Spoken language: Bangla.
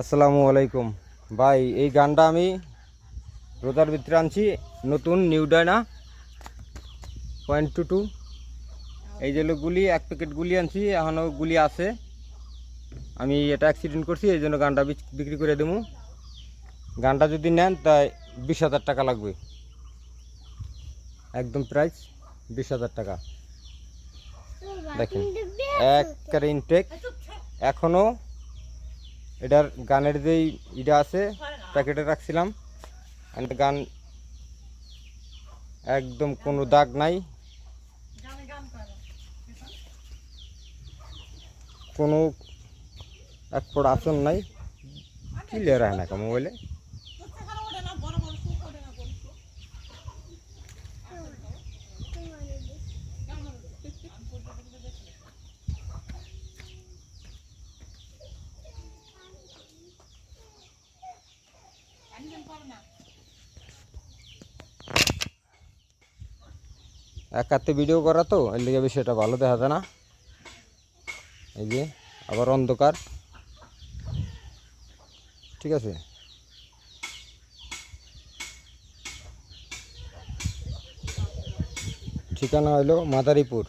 আসসালামু আলাইকুম। ভাই, এই গানটা আমি রোজার ভিতরে আনছি, নতুন new Diana point two two এই যে গুলি, এক প্যাকেট গুলি আনছি, এখনও গুলি আছে। আমি এটা অ্যাক্সিডেন্ট করছি, এই জন্য গানটা বিক্রি করে দেবো। গানটা যদি নেন, তাই বিশ হাজার টাকা লাগবে। একদম প্রাইস বিশ হাজার টাকা। দেখেন, এক ইনটেক এখনও এটার গানের যেই ইটা আছে প্যাকেটে রাখছিলাম and গান একদম কোনো দাগ নাই কোনো এক ফোট আসন নাই ক্লিয়ার হয় না মোবাইলে এক হাতে ভিডিও করা তো, এর লিগে বেশি এটা ভালো দেখা যায় না। এই যে, আবার অন্ধকার। ঠিক আছে? ঠিকানা হইল মাদারীপুর।